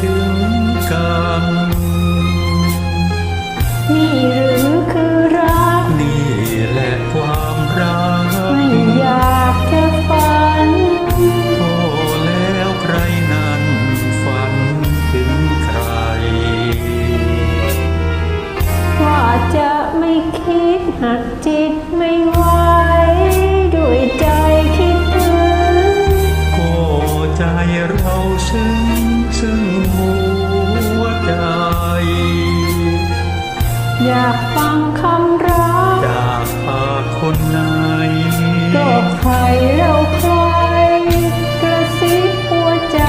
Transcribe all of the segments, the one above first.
ถึงกันนี่หรือคือรัก นี่แหละความรัก ไม่อยากจะฝัน โอแล้วใครนั้นฝันถึงใคร ว่าจะไม่คิดหักจิตไม่ว่า อยากฟังคำรักจากปากคนไหนก็ใครเราใครกระซิบหัวใจ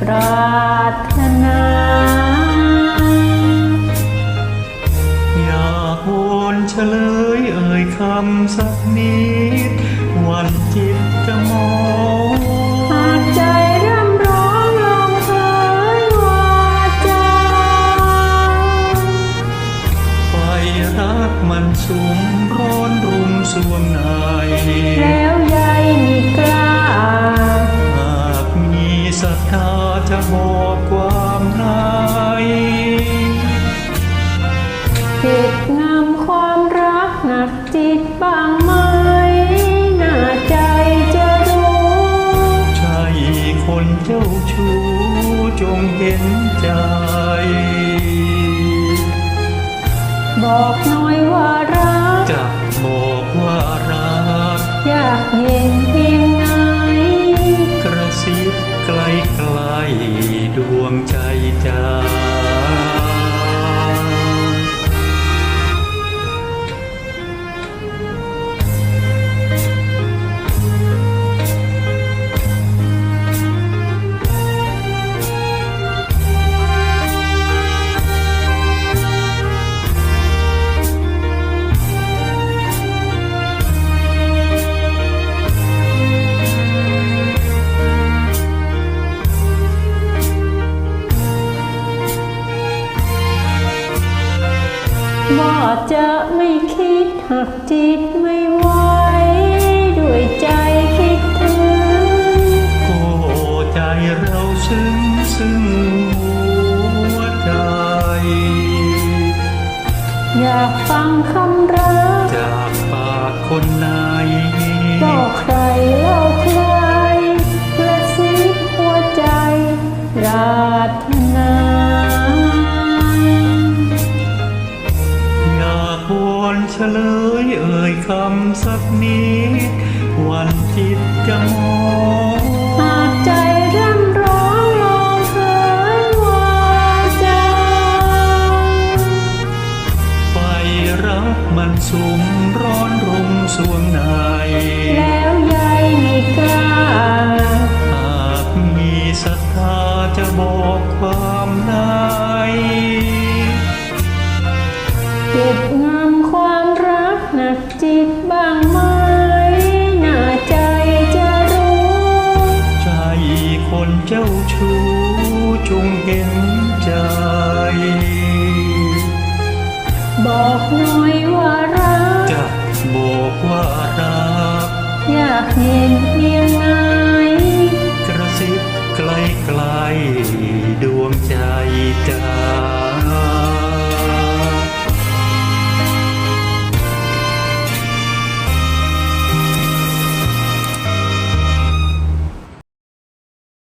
ปรารถนา อยากวอนเฉลยเอ่ยคำสักนิดวันจิตจะมอง รักมันสุมร้อนรุมสวงในแล้วยายมีกล้า หากมีศรัทธาจะบอกความในเก็บงำความรักหนักจิตบ้างไหมหน้าใจจะรู้ใช่คนเจ้าชู้จงเห็นใจ บอกหน่อยว่ารักจะบอกว่ารัก อยากเห็นเพียงไหน ว่าจะไม่คิดหักจิตไม่ไหวด้วยใจคิดถึงโอ้ใจเราซึ้งซึ้งหัวใจ อยากฟังคำรักจากปากคนไหนก็ใครเล่าใครกระซิบหัวใจปรา คำสักนิดวันจิตจะมอง บอกหน่อยว่ารักจะบอกว่ารักอยากเห็นเพียงไหนก